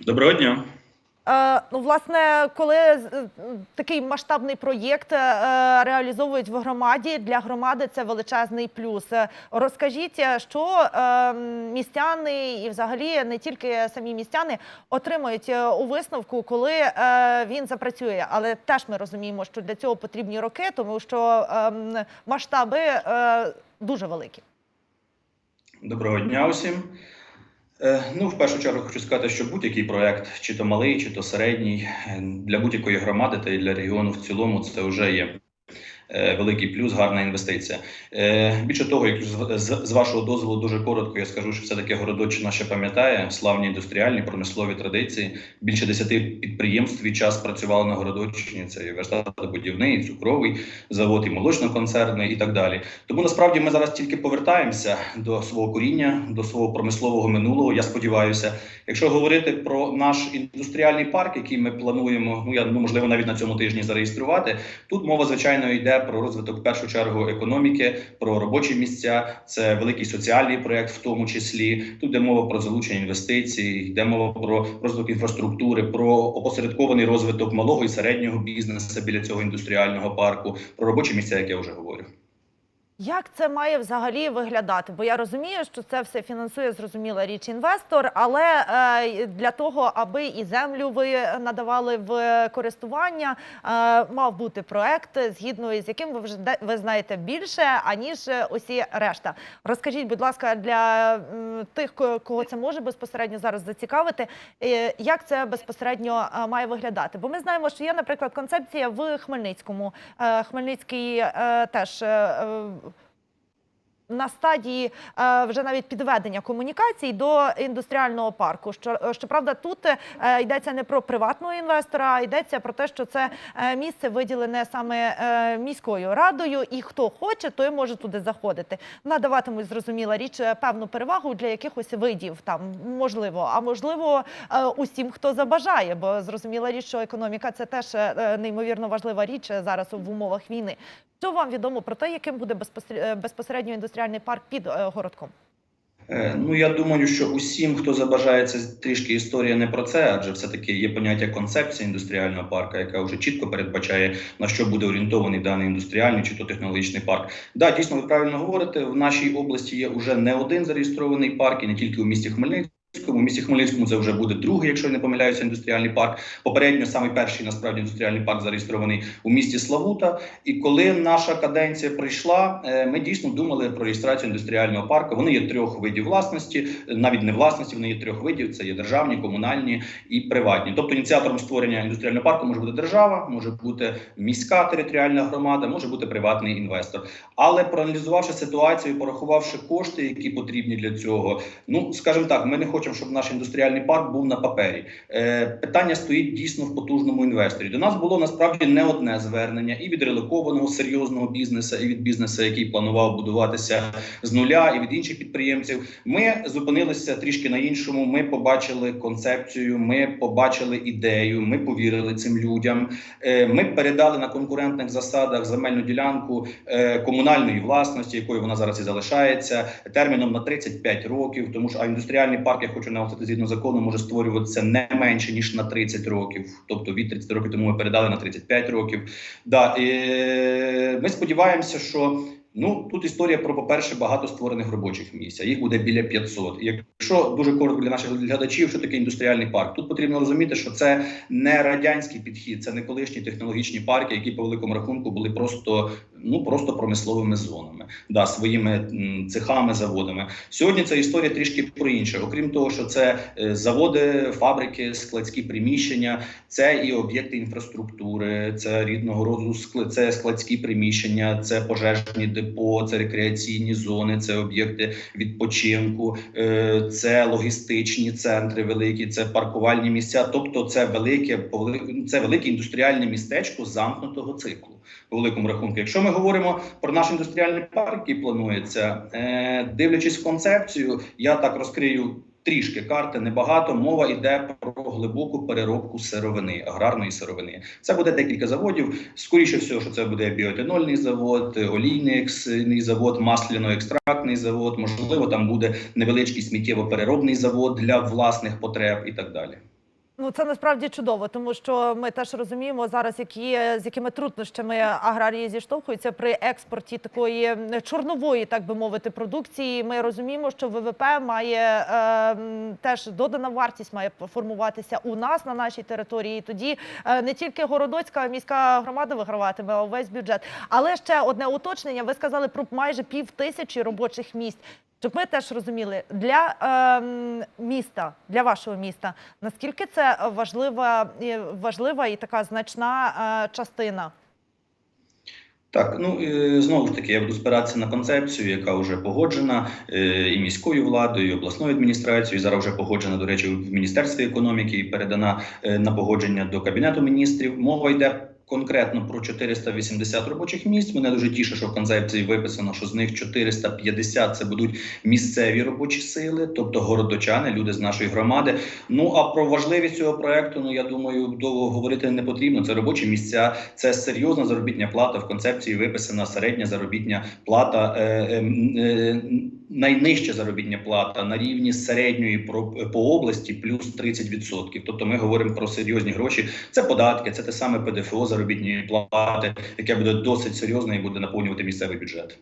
Доброго дня. Е, Ну, власне, коли е, такий масштабний проєкт е, реалізовують в громаді, для громади це величезний плюс. Розкажіть, що містяни і взагалі не тільки самі містяни отримують у висновку, коли він запрацює. Але теж ми розуміємо, що для цього потрібні роки, тому що масштаби дуже великі. Доброго дня усім. Е, Ну, в першу чергу хочу сказати, що будь-який проект, чи то малий, чи то середній, е, для будь-якої громади та й для регіону в цілому, це вже є великий плюс, гарна інвестиція. Е, Більше того, як з, вашого дозволу, дуже коротко, я скажу, що все-таки Городоччина ще пам'ятає славні індустріальні промислові традиції. Більше десяти підприємств від час працювали на Городоччині. Це і верстатобудівний, і цукровий завод, і молочно-концерний, і так далі. Тому насправді ми зараз тільки повертаємося до свого коріння, до свого промислового минулого. Я сподіваюся, якщо говорити про наш індустріальний парк, який ми плануємо, ну я ну можливо навіть на цьому тижні зареєструвати. Тут мова звичайно йде про розвиток в першу чергу економіки, про робочі місця. Це великий соціальний проект, в тому числі. Тут йде мова про залучення інвестицій, йде мова про розвиток інфраструктури, про опосередкований розвиток малого і середнього бізнесу біля цього індустріального парку, про робочі місця, як я вже говорю. Як це має взагалі виглядати? Бо я розумію, що це все фінансує зрозуміла річ інвестор, але е, для того, аби і землю ви надавали в користування, е, мав бути проект, згідно із яким ви вже ви знаєте більше аніж усі решта. Розкажіть, будь ласка, для тих, ко- кого це може безпосередньо зараз зацікавити, е, як це безпосередньо має виглядати? Бо ми знаємо, що є, наприклад, концепція в Хмельницькому. Хмельницький теж. На стадії е, вже навіть підведення комунікацій до індустріального парку. Що е, щоправда, тут е, йдеться не про приватного інвестора, а йдеться про те, що це місце виділене саме міською радою, і хто хоче, той може туди заходити. Надаватимуть зрозуміла річ певну перевагу для якихось видів там можливо, а можливо усім, хто забажає, бо зрозуміла річ, що економіка це теж неймовірно важлива річ зараз в умовах війни. Що вам відомо про те, яким буде е, безпосередньо індустріальний парк під е, городком? Е, Ну я думаю, що усім, хто забажає це трішки історія не про це, адже все таки є поняття концепція індустріального парку, яка вже чітко передбачає на що буде орієнтований даний індустріальний чи то технологічний парк. Да, дійсно, ви правильно говорите. В нашій області є вже не один зареєстрований парк, і не тільки у місті Хмельницькому. У місті Хмельницькому це вже буде другий, якщо я не помиляюся, індустріальний парк. Попередньо самий перший насправді індустріальний парк зареєстрований у місті Славута. І коли наша каденція прийшла, е, ми дійсно думали про реєстрацію індустріального парку. Вони є трьох видів власності, навіть не власності, вони є трьох видів: це є державні, комунальні і приватні. Тобто ініціатором створення індустріального парку може бути держава, може бути міська територіальна громада, може бути приватний інвестор. Але проаналізувавши ситуацію, порахувавши кошти, які потрібні для цього, ну скажімо так, ми не хочемо, щоб наш індустріальний парк був на папері. Е, питання стоїть дійсно в потужному інвесторі. До нас було насправді не одне звернення і від релокованого серйозного бізнесу, і від бізнесу, який планував будуватися з нуля, і від інших підприємців. Ми зупинилися трішки на іншому. Ми побачили концепцію, ми побачили ідею, ми повірили цим людям. Е, Ми передали на конкурентних засадах земельну ділянку е, комунальної власності, якою вона зараз і залишається, терміном на 35 років. Тому що а індустріальний парк, я хочу наголосити, згідно закону, може створюватися не менше ніж на 30 років. Тобто від 30 років тому ми передали на 35 років. Да, е, ми сподіваємося, що. Ну тут історія про, по-перше, багато створених робочих місць. Їх буде біля 500. І Якщо дуже коротко для наших глядачів, що таке індустріальний парк, тут потрібно розуміти, що це не радянський підхід, це не колишні технологічні парки, які по великому рахунку були просто ну просто промисловими зонами, да своїми цехами, заводами. Сьогодні ця історія трішки про інше. Окрім того, що це е, заводи, фабрики, складські приміщення, це і об'єкти інфраструктури, це рідного роду це складські приміщення, це пожежні депо, це рекреаційні зони, це об'єкти відпочинку, е, це логістичні центри великі, це паркувальні місця. Тобто, це велике це велике індустріальне містечко замкнутого циклу. Великому рахунку, якщо ми говоримо про наш індустріальний парк, який планується, е, дивлячись концепцію, я так розкрию трішки карти, небагато. Мова йде про глибоку переробку сировини, аграрної сировини. Це буде декілька заводів. Скоріше всього, що це буде біоетанольний завод, олійний завод, масляно-екстрактний завод. Можливо, там буде невеличкий сміттєво-переробний завод для власних потреб і так далі. Ну це насправді чудово, тому що ми теж розуміємо зараз, які з якими труднощами аграрії зіштовхуються при експорті такої чорнової, так би мовити, продукції. Ми розуміємо, що ВВП має е, теж додана вартість має формуватися у нас на нашій території. І Тоді е, не тільки городоцька міська громада виграватиме, а увесь бюджет. Але ще одне уточнення. Ви сказали про майже пів тисячі робочих місць. Щоб ми теж розуміли для ем, міста, для вашого міста, наскільки це важлива, важлива і така значна е, частина? Так, ну е, знову ж таки, я буду спиратися на концепцію, яка вже погоджена е, і міською владою, і обласною адміністрацією. Зараз вже погоджена, до речі, в міністерстві економіки і передана е, на погодження до кабінету міністрів. Мова йде. Конкретно про 480 робочих місць. Мене дуже тішить, що в концепції виписано, що з них 450 це будуть місцеві робочі сили, тобто городочани, люди з нашої громади. Ну а про важливість цього проекту, ну я думаю, довго говорити не потрібно. Це робочі місця, це серйозна заробітня плата. В концепції виписана середня заробітня плата, е, е, е, найнижча заробітня плата на рівні середньої по області плюс 30%. Тобто ми говоримо про серйозні гроші. Це податки, це те саме ПДФО заробітні плати, яке буде досить серйозно і буде наповнювати місцевий бюджет.